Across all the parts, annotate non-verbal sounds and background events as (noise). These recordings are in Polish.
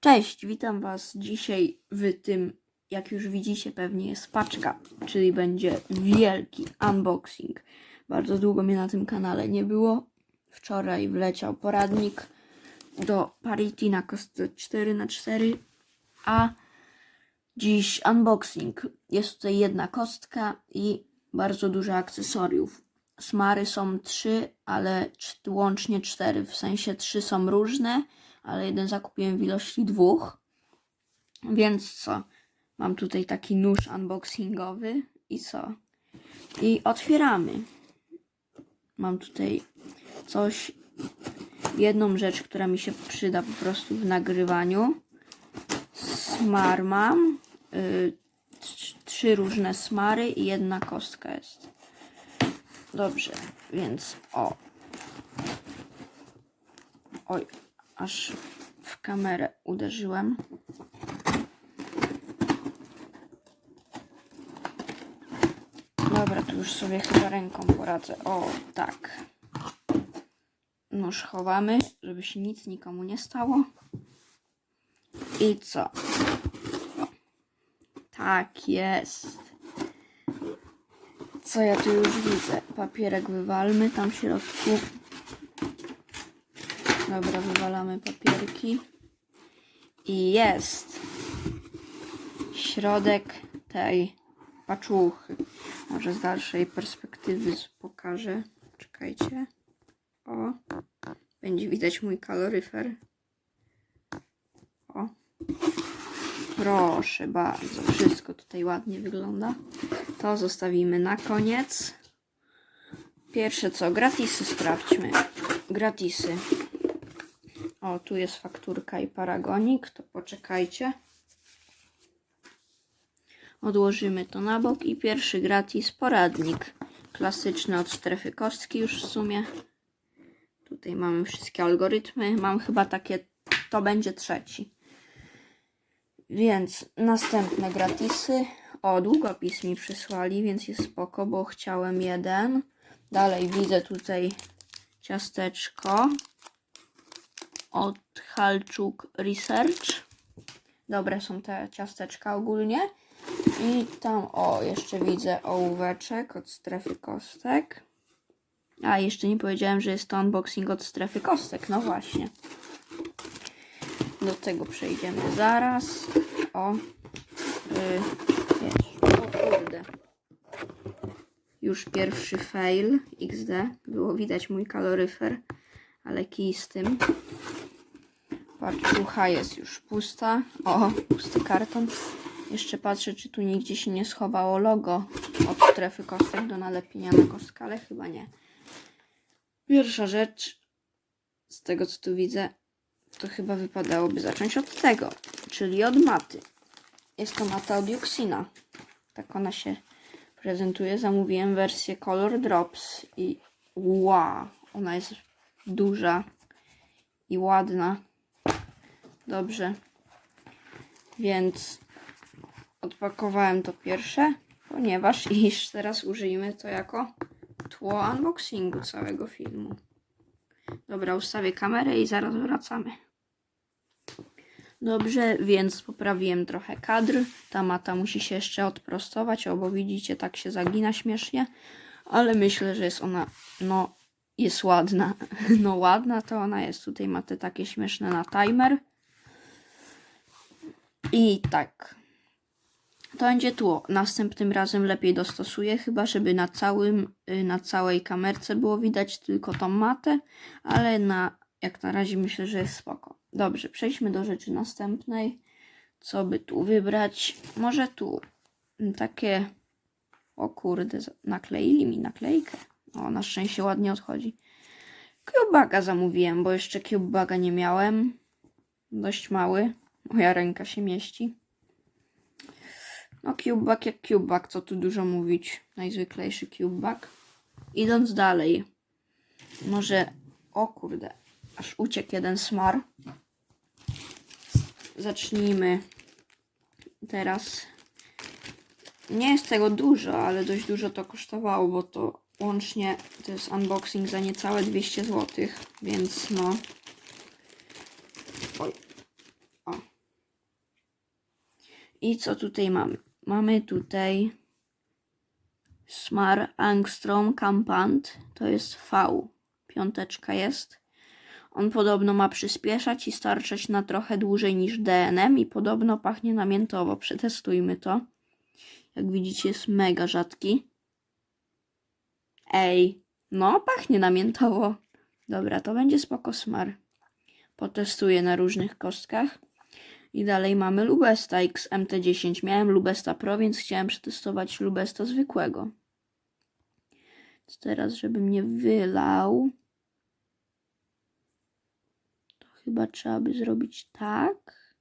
Cześć, witam Was dzisiaj w tym, jak już widzicie, pewnie jest paczka, czyli będzie wielki unboxing. Bardzo długo mnie na tym kanale nie było. Wczoraj wleciał poradnik do Parity na kostce 4x4, a dziś unboxing. Jest tutaj jedna kostka i bardzo dużo akcesoriów. Smary są trzy, ale cz- łącznie cztery, w sensie trzy są różne, ale jeden zakupiłem w ilości dwóch. Więc co? Mam tutaj taki nóż unboxingowy i co? I otwieramy. Mam tutaj coś, jedną rzecz, która mi się przyda po prostu w nagrywaniu. Smar mam. Y, trz- trzy różne smary i jedna kostka jest. Dobrze, więc o. Oj, aż w kamerę uderzyłem. Dobra, tu już sobie chyba ręką poradzę. O, tak. Nóż chowamy, żeby się nic nikomu nie stało. I co? Tak jest. Co ja tu już widzę? Papierek wywalmy tam w środku. Dobra, wywalamy papierki. I jest środek tej paczuchy. Może z dalszej perspektywy pokażę. Czekajcie. O. Będzie widać mój kaloryfer. O. Proszę bardzo. Wszystko tutaj ładnie wygląda. To zostawimy na koniec. Pierwsze co? Gratisy sprawdźmy. Gratisy. O, tu jest fakturka i paragonik, to poczekajcie. Odłożymy to na bok i pierwszy gratis poradnik. Klasyczny od strefy kostki już w sumie. Tutaj mamy wszystkie algorytmy. Mam chyba takie, to będzie trzeci. Więc następne gratisy. O, długopis mi przysłali, więc jest spoko, bo chciałem jeden. Dalej widzę tutaj ciasteczko od Halczuk Research. Dobre są te ciasteczka ogólnie. I tam, o, jeszcze widzę ołóweczek od strefy kostek. A, jeszcze nie powiedziałem, że jest to unboxing od strefy kostek. No właśnie. Do tego przejdziemy zaraz. O. Yy, wiesz, o kurde. Już pierwszy fail XD. Było widać mój kaloryfer, ale kij z tym. Paczucha jest już pusta. O, pusty karton. Jeszcze patrzę, czy tu nigdzie się nie schowało logo od strefy kostek do nalepienia na kostkę, ale chyba nie. Pierwsza rzecz, z tego co tu widzę, to chyba wypadałoby zacząć od tego, czyli od maty. Jest to mata od Juxina. Tak ona się prezentuje. Zamówiłem wersję Color Drops i wow, ona jest duża i ładna. Dobrze. Więc odpakowałem to pierwsze, ponieważ (laughs) iż teraz użyjemy to jako tło unboxingu całego filmu. Dobra, ustawię kamerę i zaraz wracamy. Dobrze, więc poprawiłem trochę kadr. Ta mata musi się jeszcze odprostować, bo widzicie, tak się zagina śmiesznie. Ale myślę, że jest ona, no, jest ładna. (laughs) No, ładna to ona jest. Tutaj ma te takie śmieszne na timer. I tak. To będzie tło. Następnym razem lepiej dostosuję, chyba żeby na całym, y, na całej kamerce było widać tylko tą matę, ale na, jak na razie myślę, że jest spoko. Dobrze, przejdźmy do rzeczy następnej. Co by tu wybrać? Może tu mm, takie, o kurde, nakleili mi naklejkę. O, na szczęście ładnie odchodzi. Cubebaga zamówiłem, bo jeszcze cubebaga nie miałem. Dość mały. Moja ręka się mieści. No cubebag jak cubebag, co tu dużo mówić. Najzwyklejszy cubebag. Idąc dalej. Może, o kurde, aż uciekł jeden smar. Zacznijmy teraz. Nie jest tego dużo, ale dość dużo to kosztowało, bo to łącznie to jest unboxing za niecałe 200 zł, więc no. Oj. O, I co tutaj mamy? Mamy tutaj Smar Angstrom Campant. To jest V. Piąteczka jest. On podobno ma przyspieszać i starczać na trochę dłużej niż DNM i podobno pachnie namiętowo. Przetestujmy to. Jak widzicie jest mega rzadki. Ej, no pachnie namiętowo. Dobra, to będzie spoko smar. Potestuję na różnych kostkach. I dalej mamy Lubesta XMT10. Miałem Lubesta Pro, więc chciałem przetestować Lubesta zwykłego. Więc teraz, żebym nie wylał, to chyba trzeba by zrobić tak.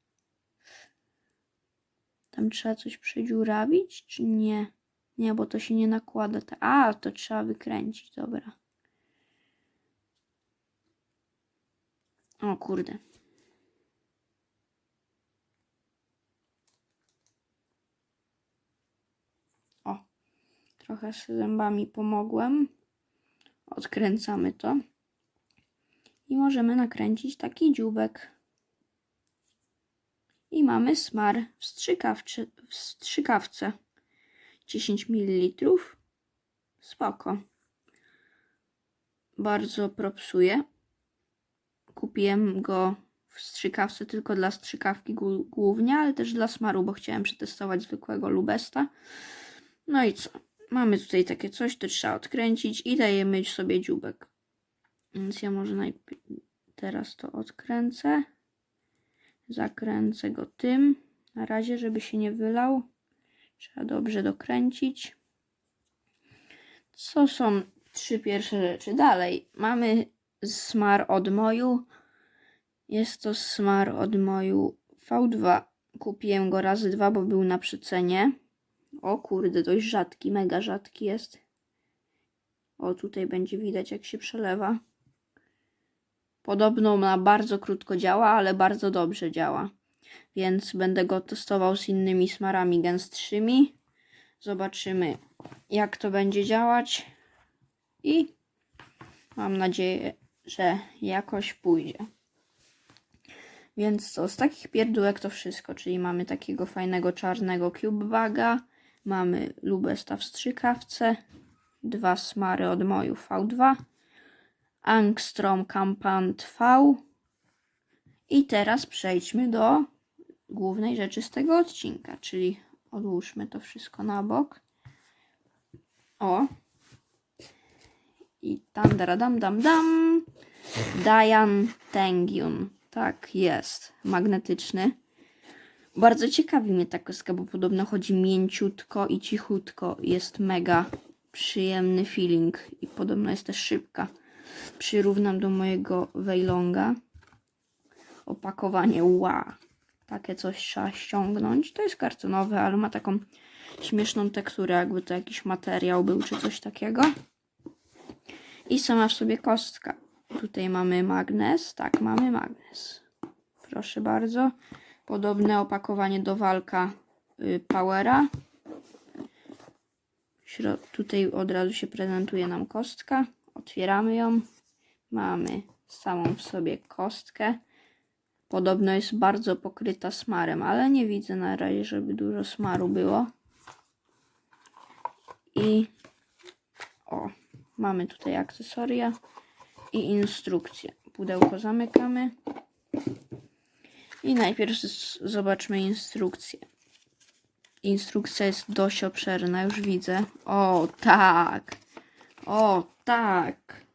Tam trzeba coś przedziurawić, czy nie? Nie, bo to się nie nakłada. ta- A, to trzeba wykręcić, dobra. O kurde. Trochę z zębami pomogłem. Odkręcamy to. I możemy nakręcić taki dzióbek. I mamy smar w, w strzykawce. 10 ml. Spoko. Bardzo propsuje. Kupiłem go w strzykawce tylko dla strzykawki głównie, ale też dla smaru, bo chciałem przetestować zwykłego lubesta. No i co? Mamy tutaj takie coś, to trzeba odkręcić i dajemy sobie dzióbek. Więc ja może najpierw teraz to odkręcę. Zakręcę go tym. Na razie, żeby się nie wylał. Trzeba dobrze dokręcić. Co są trzy pierwsze rzeczy? Dalej mamy smar od moju. Jest to smar od moju V2. Kupiłem go razy dwa, bo był na przecenie. O kurde, dość rzadki, mega rzadki jest. O, tutaj będzie widać, jak się przelewa. Podobno na bardzo krótko działa, ale bardzo dobrze działa. Więc będę go testował z innymi smarami gęstszymi. Zobaczymy, jak to będzie działać. I mam nadzieję, że jakoś pójdzie. Więc co, z takich pierdółek to wszystko, czyli mamy takiego fajnego czarnego cube baga, mamy Lubesta w strzykawce, dwa smary od moju V2, Angstrom Campant V i teraz przejdźmy do głównej rzeczy z tego odcinka, czyli odłóżmy to wszystko na bok. O. I tam, dam, dam, dam. Dian Tengyun. Tak, jest. Magnetyczny. Bardzo ciekawi mnie ta kostka, bo podobno chodzi mięciutko i cichutko. Jest mega przyjemny feeling i podobno jest też szybka. Przyrównam do mojego Weilonga. Opakowanie wow. Takie coś trzeba ściągnąć. To jest kartonowe, ale ma taką śmieszną teksturę, jakby to jakiś materiał był, czy coś takiego. I sama w sobie kostka. Tutaj mamy magnes. Tak, mamy magnes. Proszę bardzo. Podobne opakowanie do walka y, Powera. Tutaj od razu się prezentuje nam kostka. Otwieramy ją. Mamy samą w sobie kostkę. Podobno jest bardzo pokryta smarem, ale nie widzę na razie, żeby dużo smaru było. I o, mamy tutaj akcesoria i instrukcje. Pudełko zamykamy. I najpierw zobaczmy instrukcję. Instrukcja jest dość obszerna, już widzę. O, tak. O, tak.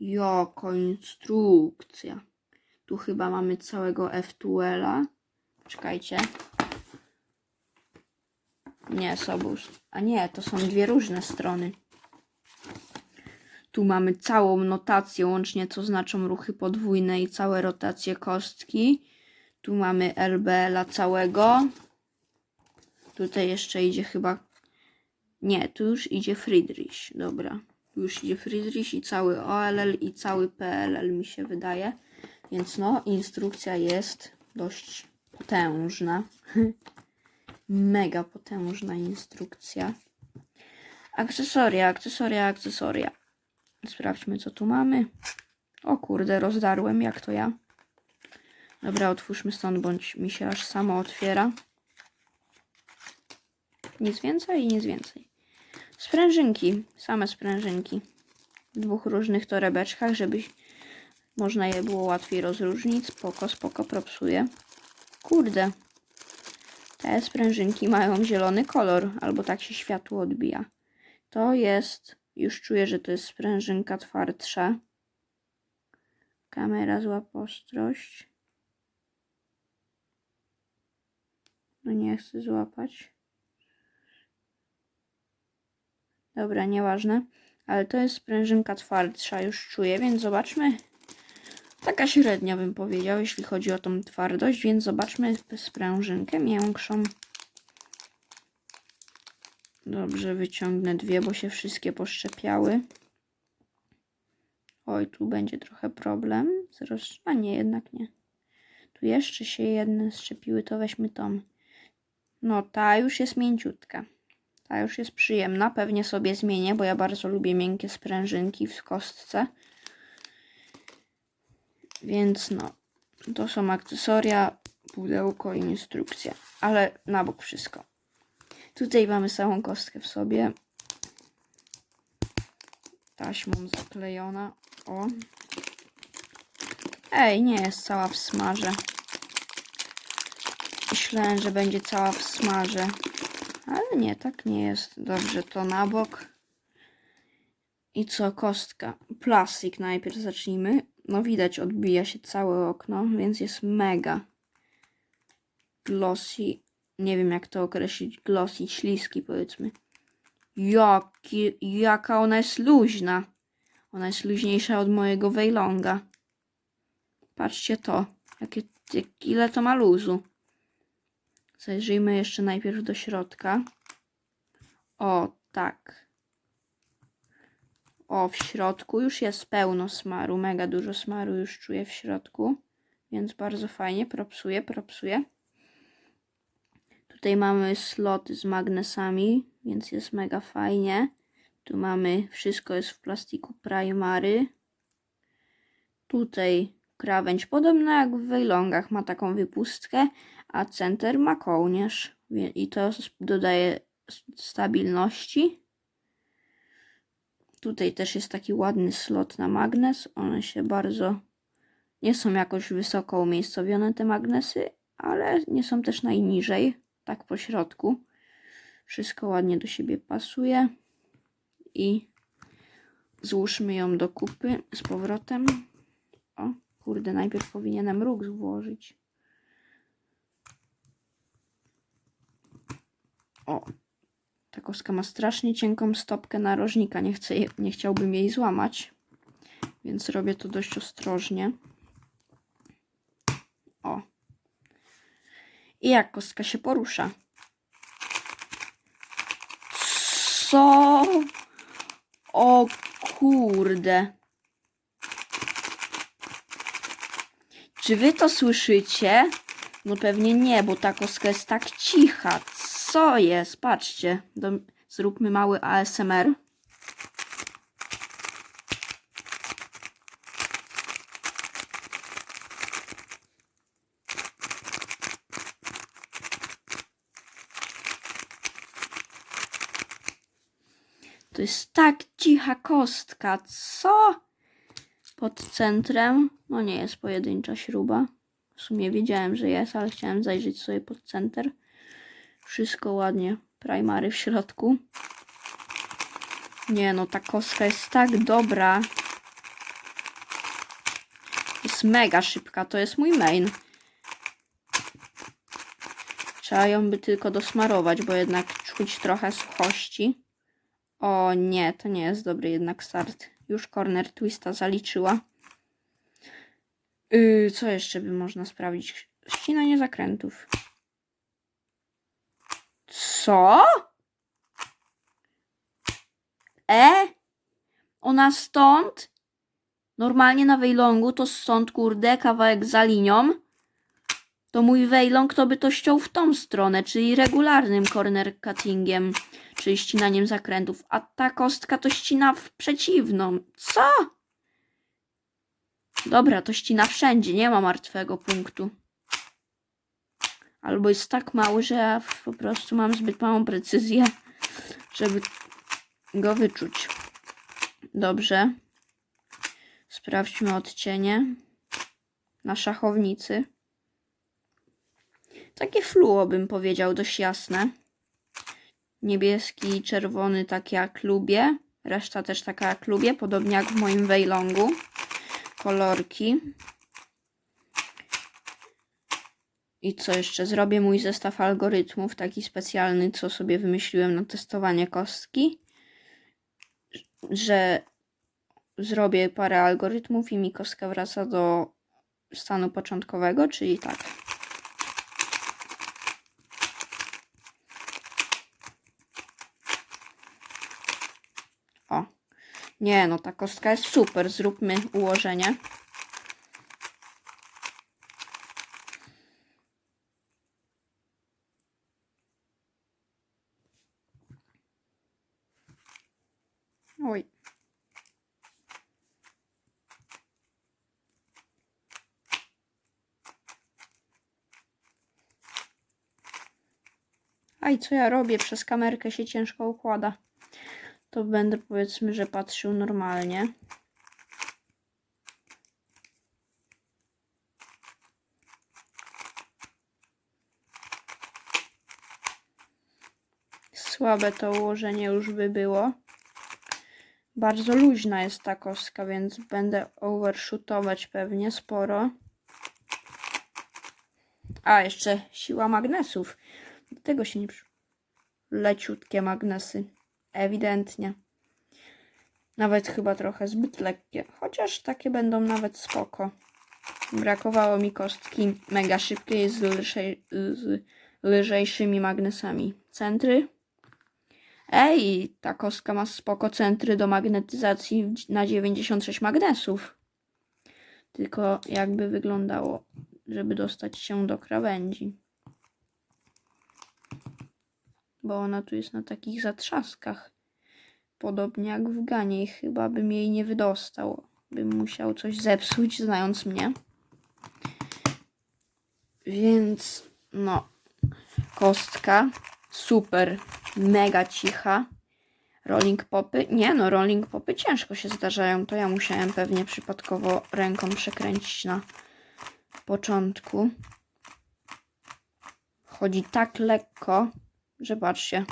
Jaka instrukcja. Tu chyba mamy całego F2L-a. Czekajcie. Nie, Sobus. A nie, to są dwie różne strony. Tu mamy całą notację, łącznie co znaczą ruchy podwójne i całe rotacje kostki. Tu mamy LBL-a całego. Tutaj jeszcze idzie chyba... Nie, tu już idzie Friedrich. Dobra. Już idzie Friedrich i cały OLL i cały PLL mi się wydaje. Więc no, instrukcja jest dość potężna. (laughs) Mega potężna instrukcja. Akcesoria, akcesoria, akcesoria. Sprawdźmy, co tu mamy. O kurde, rozdarłem, jak to ja. Dobra, otwórzmy stąd, bądź mi się aż samo otwiera. Nic więcej i nic więcej. Sprężynki, same sprężynki. W dwóch różnych torebeczkach, żeby można je było łatwiej rozróżnić. Spoko, spoko, propsuje. Kurde. Te sprężynki mają zielony kolor, albo tak się światło odbija. To jest, już czuję, że to jest sprężynka twardsza. Kamera złap ostrość. No nie chcę złapać. Dobra, nieważne. Ale to jest sprężynka twardsza, już czuję, więc zobaczmy. Taka średnia bym powiedział, jeśli chodzi o tą twardość, więc zobaczmy sprężynkę miększą. Dobrze, wyciągnę dwie, bo się wszystkie poszczepiały. Oj, tu będzie trochę problem. Zaraz, a nie, jednak nie. Tu jeszcze się jedne szczepiły, to weźmy tą. No, ta już jest mięciutka. Ta już jest przyjemna. Pewnie sobie zmienię, bo ja bardzo lubię miękkie sprężynki w kostce. Więc no, to są akcesoria, pudełko i instrukcja. Ale na bok wszystko. Tutaj mamy samą kostkę w sobie. Taśmą zaklejona. O. Ej, nie jest cała w smarze. Myślałem, że będzie cała w smarze. Ale nie, tak nie jest. Dobrze, to na bok. I co, kostka. Plastik najpierw zacznijmy. No widać, odbija się całe okno, więc jest mega glossy. Nie wiem jak to określić. Glossy, śliski powiedzmy. Jaki, jaka ona jest luźna. Ona jest luźniejsza od mojego Weilonga. Patrzcie to. Jakie, jak, ile to ma luzu. Zajrzyjmy jeszcze najpierw do środka. O, tak. O, w środku już jest pełno smaru. Mega dużo smaru już czuję w środku. Więc bardzo fajnie. Propsuję, propsuję. Tutaj mamy slot z magnesami, więc jest mega fajnie. Tu mamy, wszystko jest w plastiku primary. Tutaj krawędź podobna jak w Weilongach, ma taką wypustkę, a center ma kołnierz. I to dodaje stabilności. Tutaj też jest taki ładny slot na magnes. One się bardzo nie są jakoś wysoko umiejscowione te magnesy, ale nie są też najniżej, tak po środku. Wszystko ładnie do siebie pasuje i złóżmy ją do kupy z powrotem. O, kurde, najpierw powinienem róg włożyć. O, ta kostka ma strasznie cienką stopkę narożnika. Nie, chcę, nie chciałbym jej złamać, więc robię to dość ostrożnie. O. I jak kostka się porusza. Co? O kurde. Czy wy to słyszycie? No pewnie nie, bo ta kostka jest tak cicha. Co jest? Patrzcie. Do, zróbmy mały ASMR. To jest tak cicha kostka. Co? Pod centrem. No nie jest pojedyncza śruba. W sumie wiedziałem, że jest, ale chciałem zajrzeć sobie pod center. Wszystko ładnie. Primary w środku. Nie no, ta kostka jest tak dobra. Jest mega szybka. To jest mój main. Trzeba ją by tylko dosmarować, bo jednak czuć trochę suchości. O nie, to nie jest dobry jednak start. Już corner twista zaliczyła. Yy, co jeszcze by można sprawdzić? Ścinanie zakrętów. Co? E? Ona stąd? Normalnie na Wejlongu to stąd, kurde, kawałek za linią. To mój Wejlong to by to ściął w tą stronę, czyli regularnym corner cuttingiem, czyli ścinaniem zakrętów. A ta kostka to ścina w przeciwną. Co? Dobra, to ścina wszędzie, nie ma martwego punktu. Albo jest tak mały, że ja po prostu mam zbyt małą precyzję, żeby go wyczuć. Dobrze. Sprawdźmy odcienie na szachownicy. Takie fluo bym powiedział, dość jasne. Niebieski i czerwony tak jak lubię. Reszta też taka jak lubię, podobnie jak w moim Weilongu. Kolorki. I co jeszcze? Zrobię mój zestaw algorytmów, taki specjalny, co sobie wymyśliłem na testowanie kostki. Że zrobię parę algorytmów i mi kostka wraca do stanu początkowego, czyli tak. O. Nie, no ta kostka jest super. Zróbmy ułożenie. Oj. Aj, co ja robię? Przez kamerkę się ciężko układa. To będę powiedzmy, że patrzył normalnie. Słabe to ułożenie już by było. Bardzo luźna jest ta kostka, więc będę overshootować pewnie sporo. A, jeszcze siła magnesów. Do tego się nie. Leciutkie magnesy. Ewidentnie. Nawet chyba trochę zbyt lekkie. Chociaż takie będą nawet spoko. Brakowało mi kostki mega szybkiej z, lżej, z lżejszymi magnesami. Centry. Ej, ta kostka ma spoko centry do magnetyzacji na 96 magnesów. Tylko jakby wyglądało, żeby dostać się do krawędzi. Bo ona tu jest na takich zatrzaskach. Podobnie jak w Ganie chyba bym jej nie wydostał. Bym musiał coś zepsuć, znając mnie. Więc no, kostka super, mega cicha. Rolling popy, nie no, rolling popy ciężko się zdarzają. To ja musiałem pewnie przypadkowo ręką przekręcić na początku. Chodzi tak lekko, że patrzcie.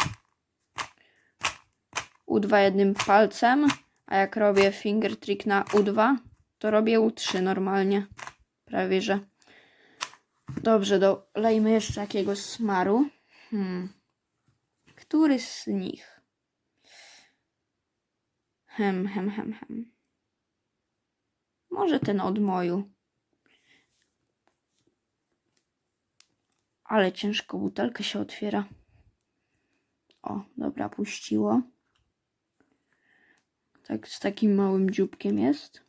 U2 jednym palcem, a jak robię finger trick na U2, to robię U3 normalnie. Prawie, że. Dobrze, dolejmy jeszcze jakiegoś smaru. Hmm. Który z nich? Hem, hem, hem, hem. Może ten od moju. Ale ciężko butelkę się otwiera. O, dobra, puściło. Tak, z takim małym dzióbkiem jest.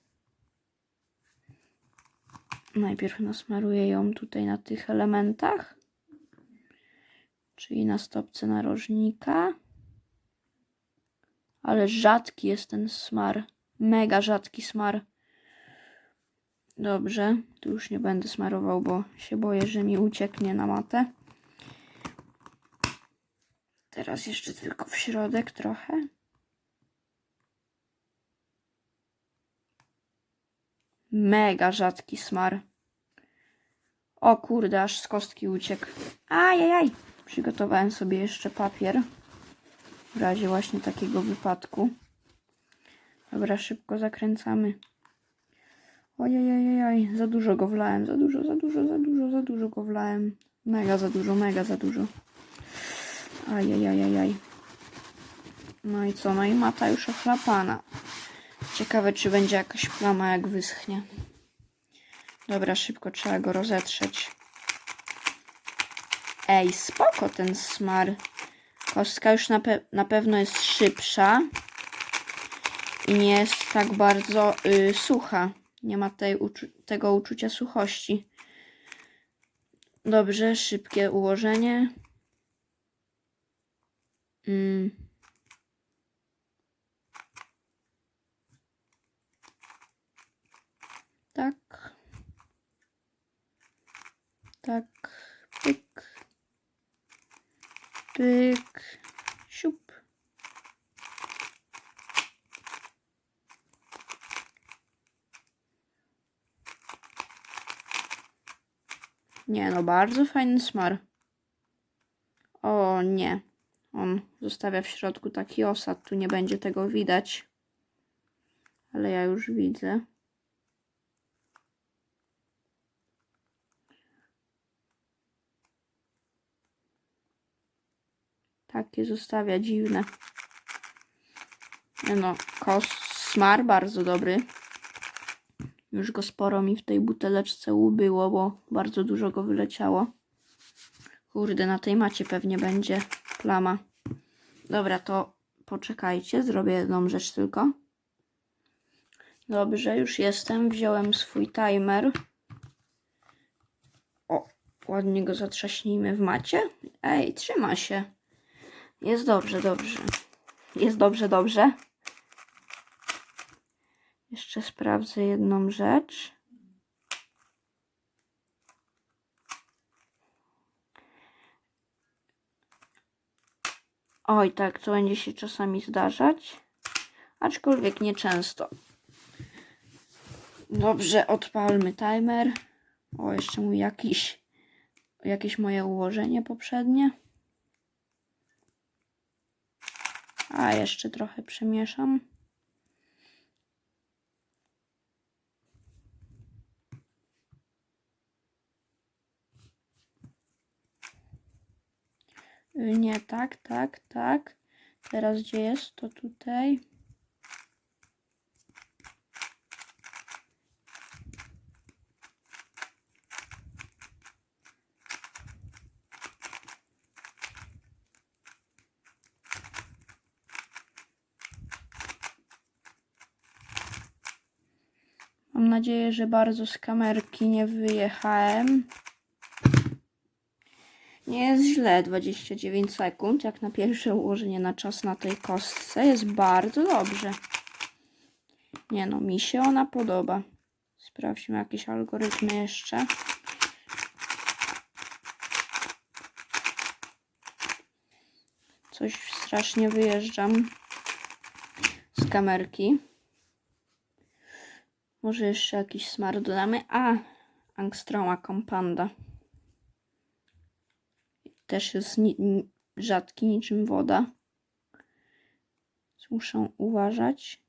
Najpierw nasmaruję ją tutaj na tych elementach. Czyli na stopce narożnika. Ale rzadki jest ten smar. Mega rzadki smar. Dobrze, tu już nie będę smarował, bo się boję, że mi ucieknie na matę. Teraz jeszcze tylko w środek trochę. Mega rzadki smar. O kurde, aż z kostki uciekł. Ajajaj. Przygotowałem sobie jeszcze papier. W razie właśnie takiego wypadku. Dobra, szybko zakręcamy. Ojej, za dużo go wlałem, za dużo, za dużo, za dużo, za dużo go wlałem. Mega za dużo, mega za dużo. Ajajajajaj. No i co? No i mata już ochlapana. Ciekawe, czy będzie jakaś plama, jak wyschnie. Dobra, szybko trzeba go rozetrzeć. Ej, spoko ten smar. Kostka już na, pe na pewno jest szybsza. I nie jest tak bardzo y, sucha. Nie ma tej uczu tego uczucia suchości. Dobrze, szybkie ułożenie. Mm. Tak. Tak. Pyk. Pyk. Siup. Nie no, bardzo fajny smar. O nie. On zostawia w środku taki osad. Tu nie będzie tego widać. Ale ja już widzę. Takie zostawia dziwne. No, kos smar bardzo dobry. Już go sporo mi w tej buteleczce ubyło, bo bardzo dużo go wyleciało. Kurde, na tej macie pewnie będzie plama. Dobra, to poczekajcie, zrobię jedną rzecz tylko. Dobrze, już jestem. Wziąłem swój timer. O, ładnie go zatrzaśnijmy w macie. Ej, trzyma się. Jest dobrze, dobrze. Jest dobrze, dobrze. Jeszcze sprawdzę jedną rzecz. Oj, tak, to będzie się czasami zdarzać. Aczkolwiek nieczęsto. Dobrze, odpalmy timer. O, jeszcze mój jakiś, jakieś moje ułożenie poprzednie. A, jeszcze trochę przemieszam. Nie, tak, tak, tak. Teraz gdzie jest? To tutaj. Mam nadzieję, że bardzo z kamerki nie wyjechałem. Nie jest źle, 29 sekund, jak na pierwsze ułożenie na czas na tej kostce. Jest bardzo dobrze. Nie no, mi się ona podoba. Sprawdźmy jakieś algorytmy jeszcze. Coś strasznie wyjeżdżam z kamerki. Może jeszcze jakiś smar dodamy. A, Angstroma Kompanda. Też jest ni- rzadki, niczym woda. Muszę uważać.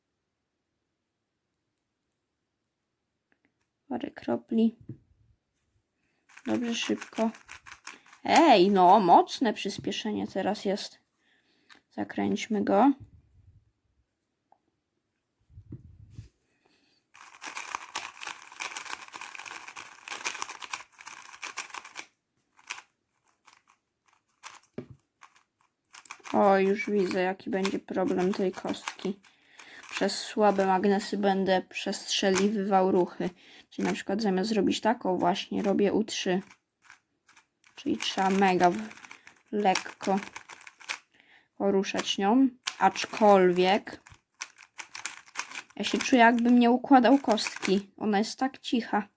Parę kropli. Dobrze, szybko. Ej, no, mocne przyspieszenie teraz jest. Zakręćmy go. O, już widzę, jaki będzie problem tej kostki. Przez słabe magnesy będę przestrzeliwywał ruchy. Czyli na przykład zamiast zrobić taką właśnie, robię U3. Czyli trzeba mega lekko poruszać nią. Aczkolwiek ja się czuję, jakbym nie układał kostki. Ona jest tak cicha.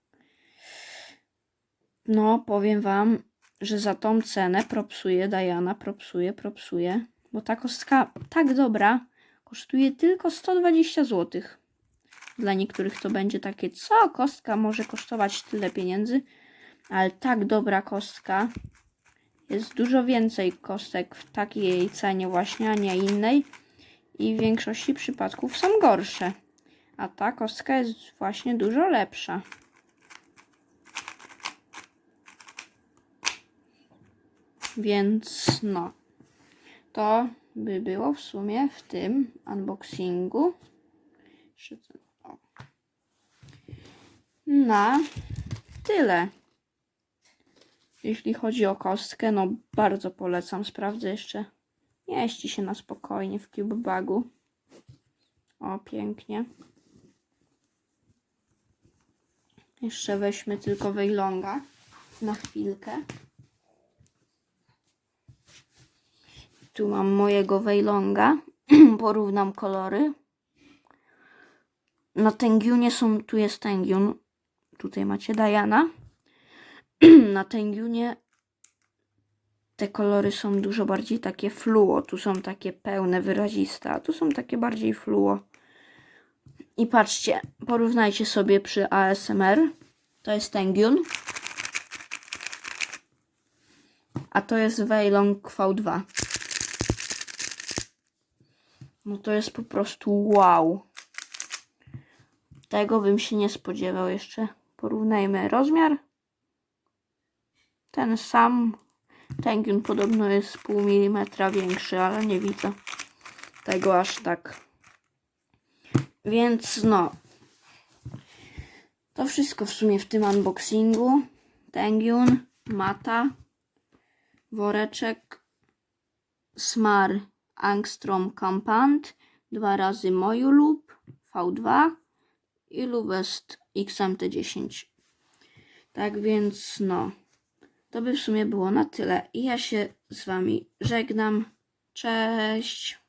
No, powiem wam, że za tą cenę propsuje Diana, propsuje, propsuje. Bo ta kostka tak dobra kosztuje tylko 120 zł. Dla niektórych to będzie takie, co kostka może kosztować tyle pieniędzy, ale tak dobra kostka. Jest dużo więcej kostek w takiej cenie właśnie, a nie innej. I w większości przypadków są gorsze. A ta kostka jest właśnie dużo lepsza. Więc no, to by było w sumie w tym unboxingu. Na tyle. Jeśli chodzi o kostkę, no bardzo polecam. Sprawdzę jeszcze. Mieści się na spokojnie w cube bagu. O, pięknie. Jeszcze weźmy tylko wejlonga na chwilkę. Tu mam mojego Wejlonga. (clears throat) Porównam kolory. Na Tengiunie są, tu jest Tengiun. Tutaj macie Diana. (clears throat) Na Tengunie te kolory są dużo bardziej takie fluo. Tu są takie pełne, wyraziste, a tu są takie bardziej fluo. I patrzcie, porównajcie sobie przy ASMR. To jest Tengyun. A to jest Weilong V2. No to jest po prostu wow. Tego bym się nie spodziewał jeszcze. Porównajmy rozmiar. Ten sam. Tengyun podobno jest pół milimetra większy, ale nie widzę tego aż tak. Więc no. To wszystko w sumie w tym unboxingu. Tengyun, mata, woreczek, smar Angstrom Campant, dwa razy Moju lub V2 i Lubest XMT10. Tak więc no, to by w sumie było na tyle. I ja się z Wami żegnam. Cześć!